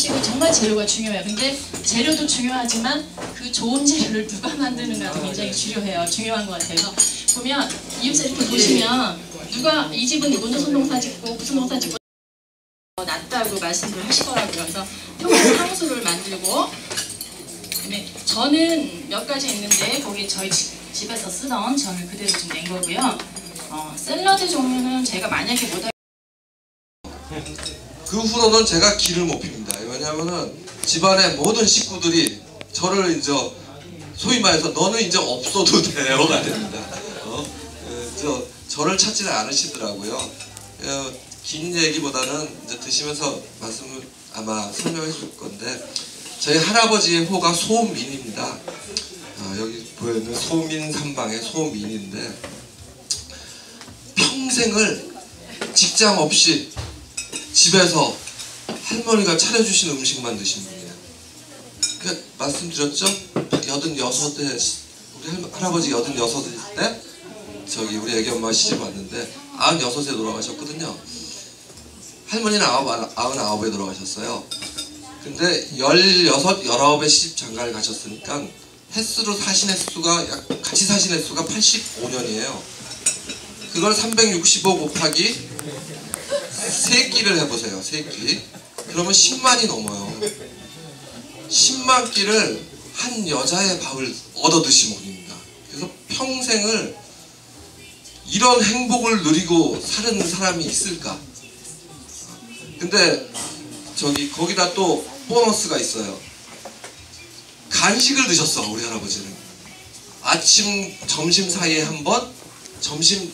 음식은 정말 재료가 중요해요. 근데 재료도 중요하지만 그 좋은 재료를 누가 만드는가도 굉장히 중요해요. 중요한 것 같아요. 그래서 보면 이웃에 이렇게 보시면 누가 이 집은 논조선 농사 짓고 무슨 농사 짓고 낫다고 말씀을 하시더라고요. 그래서 평생 향수를 만들고 네, 저는 몇 가지 있는데 거기 저희 집, 집에서 쓰던 저를 그대로 좀 낸 거고요. 어, 샐러드 종류는 제가 만약에 못그 후로는 제가 길을 못 핍니다. 왜냐하면은 집안의 모든 식구들이 저를 이제 소위 말해서 너는 이제 없어도 돼요가 됩니다. 어? 에, 저 저를 찾지는 않으시더라고요. 어, 긴 얘기보다는 이제 드시면서 말씀을 아마 설명해 줄 건데 저희 할아버지의 호가 소민입니다. 아, 여기 보이는 소민 삼방의 소민인데 평생을 직장 없이 집에서 할머니가 차려주신 음식만 드신 분이에요. 그 말씀드렸죠? 여든 여섯에 우리 할- 할아버지 여든 여섯일 때 저기 우리 애기 엄마 시집 왔는데 아흔 여섯에 돌아가셨거든요. 할머니는 아홉 아흔 아홉에 돌아가셨어요. 근데 열여섯 열아홉에 시집 장가를 가셨으니까 횟수로 사신 횟수가 약 같이 사신 횟수가 85년이에요. 그걸 365 곱하기 세 끼를 해보세요. 세 끼. 그러면 10만이 넘어요. 10만 끼를 한 여자의 밥을 얻어 드신 분입니다. 그래서 평생을 이런 행복을 누리고 사는 사람이 있을까? 근데 저기 거기다 또 보너스가 있어요. 간식을 드셨어 우리 할아버지는. 아침 점심 사이에 한 번, 점심